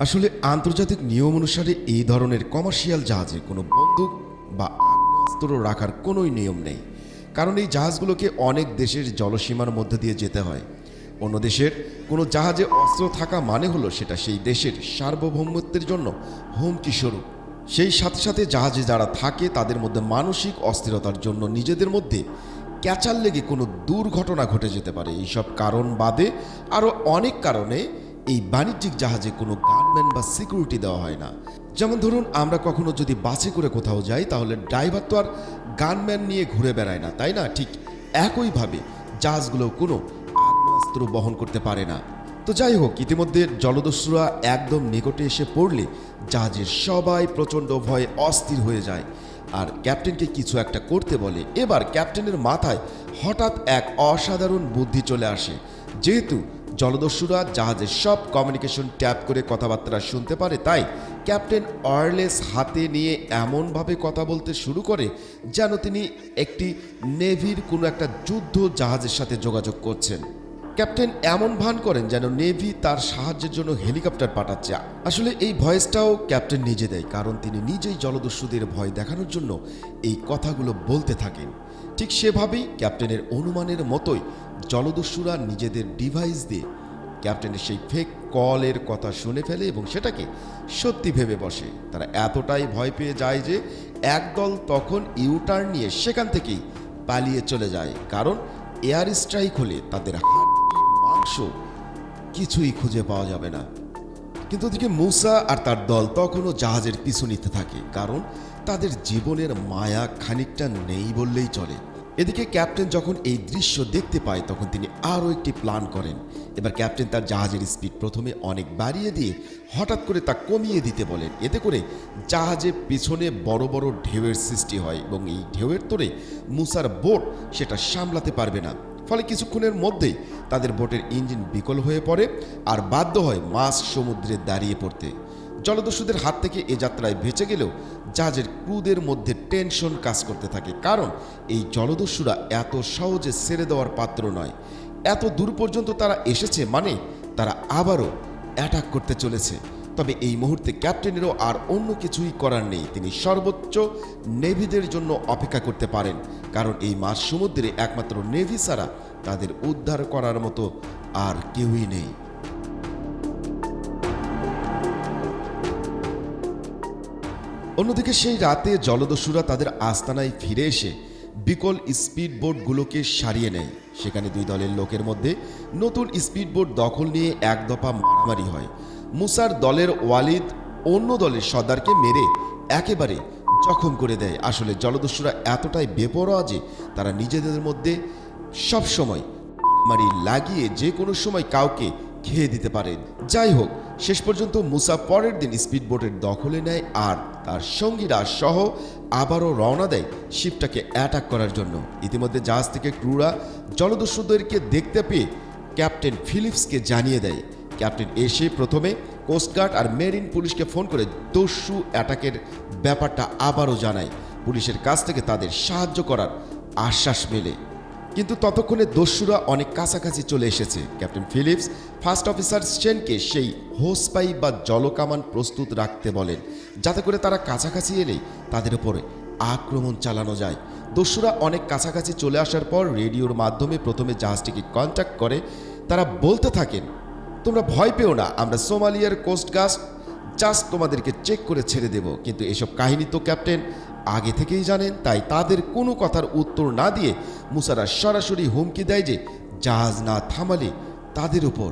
আসলে আন্তর্জাতিক নিয়ম অনুসারে এই ধরনের কমার্শিয়াল জাহাজে কোনো বন্দুক বা আগ্নেয়াস্ত্র রাখার কোনোই নিয়ম নেই। কারণ এই জাহাজগুলোকে অনেক দেশের জলসীমার মধ্যে দিয়ে যেতে হয়। অন্য দেশের কোনো জাহাজে অস্ত্র থাকা মানে হলো সেটা সেই দেশের সার্বভৌমত্বের জন্য হুমকি স্বরূপ। সেই সাথে সাথে জাহাজে যারা থাকে তাদের মধ্যে মানসিক অস্থিরতার জন্য নিজেদের মধ্যে ক্যাচার লেগে কোনো দুর্ঘটনা ঘটে যেতে পারে। এইসব কারণ বাদে আরও অনেক কারণে এই বাণিজ্যিক জাহাজে কোনো গানম্যান বা সিকিউরিটি দেওয়া হয় না। যেমন ধরুন, আমরা কখনো যদি বাসে করে কোথাও যাই, তাহলে ড্রাইভার তো আর গানম্যান নিয়ে ঘুরে বেড়ায় না, তাই না? ঠিক একইভাবে জাহাজগুলো কোনো আগ্নেয়াস্ত্র বহন করতে পারে না। তো যাই হোক, ইতিমধ্যে জলদস্যুরা একদম নিকটে এসে পড়লে জাহাজের সবাই প্রচণ্ড ভয়ে অস্থির হয়ে যায়। আর ক্যাপ্টেনকে কিছু একটা করতে বলে। এবার ক্যাপ্টেনের মাথায় হঠাৎ এক অসাধারণ বুদ্ধি চলে আসে। যেহেতু জলদস্যুরা জাহাজের সব কমিউনিকেশন ট্যাপ করে কথাবার্তা শুনতে পারে, তাই ক্যাপ্টেন ওয়ারলেস হাতে নিয়ে এমনভাবে কথা বলতে শুরু করে যেন তিনি একটি নেভির কোনো একটা যুদ্ধ জাহাজের সাথে যোগাযোগ করছেন। ক্যাপ্টেন এমন ভান করেন যেন নেভি তার সাহায্যের জন্য হেলিকপ্টার পাঠাচ্ছে। আসলে এই ভয়েসটাও ক্যাপ্টেন নিজে দেয়, কারণ তিনি নিজেই জলদস্যুদের ভয় দেখানোর জন্য এই কথাগুলো বলতে থাকেন। ঠিক সেভাবেই ক্যাপ্টেনের অনুমানের মতোই জলদস্যুরা নিজেদের ডিভাইস দিয়ে ক্যাপ্টেনের সেই ফেক কলের কথা শুনে ফেলে এবং সেটাকে সত্যি ভেবে বসে। তারা এতটাই ভয় পেয়ে যায় যে একদল তখন ইউটার্ন নিয়ে সেখান থেকেই পালিয়ে চলে যায়, কারণ এয়ার স্ট্রাইক হলে তাদের মাংস কিছুই খুঁজে পাওয়া যাবে না। কিন্তু ওদিকে মুসা আর তার দল তখনও জাহাজের পিছু নিতে থাকে, কারণ তাদের জীবনের মায়া খানিকটা নেই বললেই চলে। এদিকে ক্যাপ্টেন যখন এই দৃশ্য দেখতে পায়, তখন তিনি আরও একটি প্ল্যান করেন। এবার ক্যাপ্টেন তার জাহাজের স্পিড প্রথমে অনেক বাড়িয়ে দিয়ে হঠাৎ করে তা কমিয়ে দিতে বলেন। এতে করে জাহাজের পিছনে বড় বড় ঢেউয়ের সৃষ্টি হয় এবং এই ঢেউয়ের তোরে মুসার বোট সেটা সামলাতে পারবে না। ফলে কিছুক্ষণের মধ্যেই তাদের বোটের ইঞ্জিন বিকল হয়ে পড়ে আর বাধ্য হয় মাছ সমুদ্রে দাঁড়িয়ে পড়তে। জলদস্যুদের হাত থেকে এ যাত্রায় বেঁচে গেলেও জাহাজের ক্রুদের মধ্যে টেনশন কাজ করতে থাকে, কারণ এই জলদস্যুরা এত সহজে ছেড়ে দেওয়ার পাত্র নয়। এত দূর পর্যন্ত তারা এসেছে মানে তারা আবারও অ্যাটাক করতে চলেছে। তবে এই মুহূর্তে ক্যাপ্টেনেরও আর অন্য কিছুই করার নেই। তিনি সর্বোচ্চ নেভিদের জন্য অপেক্ষা করতে পারেন। কারণ এই মাছ সমুদ্রে একমাত্র নেভি ছাড়া তাদের উদ্ধার করার মতো আর কেউই নেই। অন্যদিকে সেই রাতে জলদস্যুরা তাদের আস্তানায় ফিরে এসে বিকল স্পিড বোটগুলোকে সারিয়ে নেয়। সেখানে দুই দলের লোকের মধ্যে নতুন স্পিড বোট দখল নিয়ে এক দফা মারামারি হয়। মুসার দলের ওয়ালিদ অন্য দলের সর্দারকে মেরে একেবারে জখম করে দেয়। আসলে জলদস্যুরা এতটাই বেপরোয়া যে তারা নিজেদের মধ্যে সব সময় মারি লাগিয়ে যে কোনো সময় কাউকে খেয়ে দিতে পারে। যাই হোক, শেষ পর্যন্ত মুসা পরের দিন স্পিডবোটের দখলে নেয় আর তার সঙ্গীরা সহ আবারও রওনা দেয় শিপটাকে অ্যাটাক করার জন্য। ইতিমধ্যে জাহাজ থেকে ক্রুরা জলদস্যুদেরকে দেখতে পেয়ে ক্যাপ্টেন ফিলিপসকে জানিয়ে দেয় ক্যাপ্টেন এসে প্রথমে কোস্টগার্ড আর মেরিন পুলিশকে ফোন করে দস্যু অ্যাটাকের ব্যাপারটা আবারও জানায়। পুলিশের কাছ থেকে তাদের সাহায্য করার আশ্বাস মেলে। কিন্তু ততক্ষণে দস্যুরা অনেক কাছাকাছি চলে এসেছে। ক্যাপ্টেন ফিলিপস, ফার্স্ট অফিসার সেনকে সেই হোস পাইপ বা জলকামান প্রস্তুত রাখতে বলেন। যাতে করে তারা কাছাকাছি এলেই তাদের উপরে আক্রমণ চালানো যায়। দস্যুরা অনেক কাছাকাছি চলে আসার পর রেডিওর মাধ্যমে প্রথমে জাহাজটিকে কন্ট্যাক্ট করে, তারা বলতে থাকেন তোমরা ভয় পেও না, আমরা সোমালিয়ার কোস্টগার্ড জাস্ট তোমাদেরকে চেক করে ছেড়ে দেব। কিন্তু এসব কাহিনী তো ক্যাপ্টেন আগে থেকেই জানেন, তাই তাদের কোনো কথার উত্তর না দিয়ে মুসারা সরাসরি হুমকি দেয় যে জাহাজ না থামালে তাদের উপর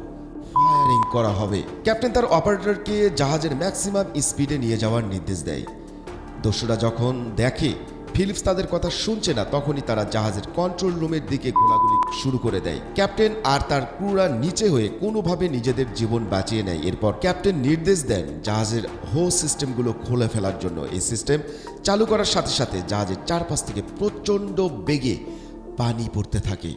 ফায়ারিং করা হবে। ক্যাপ্টেন তার অপারেটরকে জাহাজের ম্যাক্সিমাম স্পিডে নিয়ে যাওয়ার নির্দেশ দেয়। দস্যুরা যখন দেখে ফিলিপস তাদের কথা শুনছে না, তখনই তারা জাহাজের কন্ট্রোল রুমের দিকে গোলাগুলি শুরু করে দেয়। ক্যাপ্টেন আর তার ক্রুরা নিচে হয়ে কোনোভাবে নিজেদের জীবন বাঁচিয়ে নেয়। এরপর ক্যাপ্টেন নির্দেশ দেন জাহাজের হো সিস্টেমগুলো খুলে ফেলার জন্য। এই সিস্টেম চালু করার সাথে সাথে জাহাজের চারপাশ থেকে প্রচণ্ড বেগে পানি পড়তে থাকে।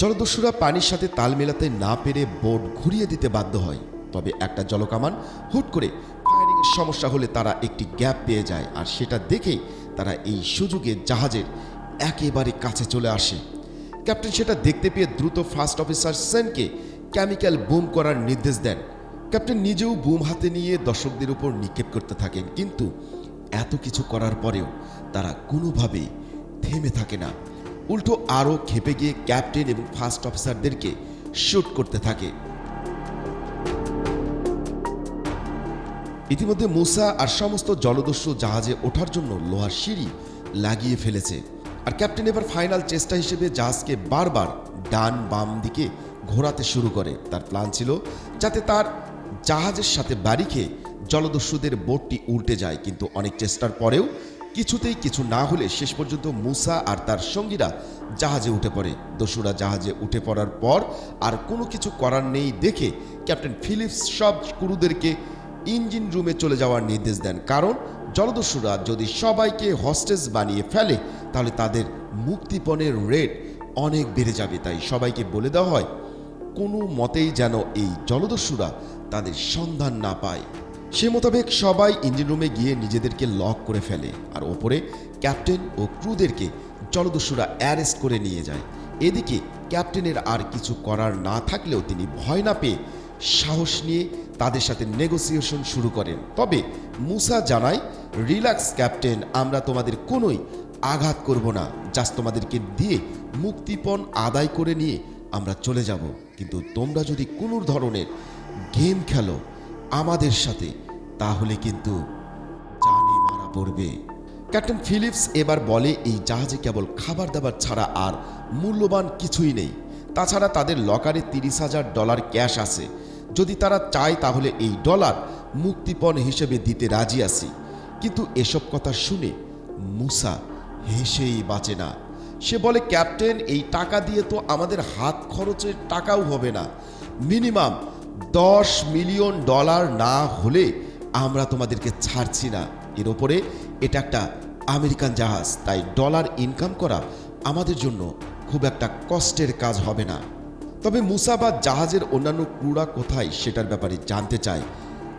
জলদস্যুরা পানির সাথে তাল মেলাতে না পেরে বোট ঘুরিয়ে দিতে বাধ্য হয়। তবে একটা জলকামান হুট করে ফায়ারিংয়ের সমস্যা হলে তারা একটি গ্যাপ পেয়ে যায়, আর সেটা দেখেই তারা এই সুযোগে জাহাজের একেবারে কাছে চলে আসে। ক্যাপ্টেন সেটা দেখতে পেয়ে দ্রুত ফার্স্ট অফিসার সেনকে কেমিক্যাল বুম করার নির্দেশ দেন। ক্যাপ্টেন নিজেও বুম হাতে নিয়ে দর্শকদের উপর নিক্ষেপ করতে থাকেন, কিন্তু এত কিছু করার পরেও তারা কোনোভাবেই থেমে থাকে না। উল্টো আরও খেপে গিয়ে ক্যাপ্টেন এবং ফার্স্ট অফিসারদেরকে শুট করতে থাকে। ইতিমধ্যে মুসা আর সমস্ত জলদস্যু জাহাজে ওঠার জন্য লোহার সিঁড়ি লাগিয়ে ফেলেছে। আর ক্যাপ্টেন এবার ফাইনাল চেষ্টা হিসেবে জাহাজকে বারবার ডান বাম দিকে ঘোরাতে শুরু করে। তার প্ল্যান ছিল যাতে তার জাহাজের সাথে বাড়ি খেয়ে জলদস্যুদের বোটটি উল্টে যায়, কিন্তু অনেক চেষ্টার পরেও কিছুতেই কিছু না হলে শেষ পর্যন্ত মুসা আর তার সঙ্গীরা জাহাজে উঠে পড়ে। দস্যুরা জাহাজে উঠে পড়ার পর আর কোনো কিছু করার নেই দেখে ক্যাপ্টেন ফিলিপস সব ক্রুদেরকে ইঞ্জিন রুমে চলে যাওয়ার নির্দেশ দেন। কারণ জলদস্যুরা যদি সবাইকে হস্টেজ বানিয়ে ফেলে, তাহলে তাদের মুক্তিপণের রেট অনেক বেড়ে যাবে। তাই সবাইকে বলে দেওয়া হয়, কোনো মতেই যেন এই জলদস্যুরা তাদের সন্ধান না পায়। সে মোতাবেক সবাই ইঞ্জিন রুমে গিয়ে নিজেদেরকে লক করে ফেলে আর ওপরে ক্যাপ্টেন ও ক্রুদেরকে জলদস্যুরা অ্যারেস্ট করে নিয়ে যায়। এদিকে ক্যাপ্টেনের আর কিছু করার না থাকলেও তিনি ভয় না পেয়ে সাহস নিয়ে তাদের সাথে নেগোসিয়েশন শুরু করেন। তবে মুসা জানায় রিল্যাক্স ক্যাপ্টেন আমরা তোমাদের কোনোই আঘাত করব না। জাস্ট তোমাদেরকে দিয়ে মুক্তিপণ আদায় করে নিয়ে আমরা চলে যাব। কিন্তু তোমরা যদি কোনো ধরনের গেম খেলো আমাদের সাথে, তাহলে কিন্তু জানে মারা পড়বে। ক্যাপ্টেন ফিলিপস এবার বলে, এই জাহাজে কেবল খাবার দাবার ছাড়া আর মূল্যবান কিছুই নেই। তাছাড়া তাদের লকারে তিরিশ হাজার ডলার ক্যাশ আছে। যদি তারা চায় তাহলে এই ডলার মুক্তিপণ হিসেবে দিতে রাজি আছি। কিন্তু এসব কথা শুনে মুসা হেসেই বাঁচে না। সে বলে, ক্যাপ্টেন, এই টাকা দিয়ে তো আমাদের হাত খরচের টাকাও হবে না। মিনিমাম দশ মিলিয়ন ডলার না হলে আমরা তোমাদেরকে ছাড়ছি না। এর ওপরে এটা একটা আমেরিকান জাহাজ, তাই ডলার ইনকাম করা আমাদের জন্য খুব একটা কষ্টের কাজ হবে না। তবে মুসা বা জাহাজের অন্যান্য ক্রুরা কোথায় সেটার ব্যাপারে জানতে চায়।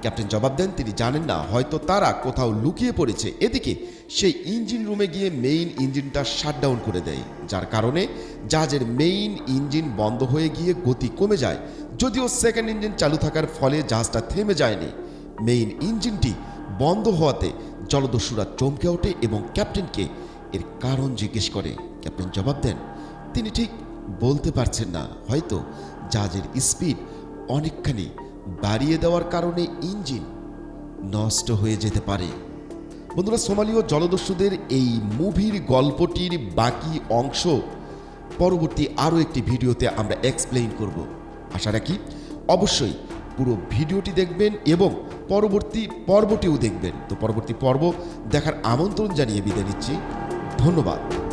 ক্যাপ্টেন জবাব দেন, তিনি জানেন না, হয়তো তারা কোথাও লুকিয়ে পড়েছে। এদিকে, সেই ইঞ্জিন রুমে গিয়ে মেইন ইঞ্জিনটা শাটডাউন করে দেয়, যার কারণে জাহাজের মেইন ইঞ্জিন বন্ধ হয়ে গিয়ে গতি কমে যায়। যদিও সেকেন্ড ইঞ্জিন চালু থাকার ফলে জাহাজটা থেমে যায়নি। মেইন ইঞ্জিনটি বন্ধ হওয়াতে জলদস্যুরা চমকে ওঠে এবং ক্যাপ্টেনকে এর কারণ জিজ্ঞেস করে। ক্যাপ্টেন জবাব দেন, তিনি ঠিক বলতে পারছেন না। হয়তো জাহাজের স্পিড অনেকখানি বাড়িয়ে দেওয়ার কারণে ইঞ্জিন নষ্ট হয়ে যেতে পারে। বন্ধুরা, সোমালীয় জলদস্যুদের এই মুভির গল্পটির বাকি অংশ পরবর্তী আরও একটি ভিডিওতে আমরা এক্সপ্লেইন করব। আশা রাখি অবশ্যই পুরো ভিডিওটি দেখবেন এবং পরবর্তী পর্বটিও দেখবেন। তো পরবর্তী পর্ব দেখার আমন্ত্রণ জানিয়ে বিদায় নিচ্ছি। ধন্যবাদ।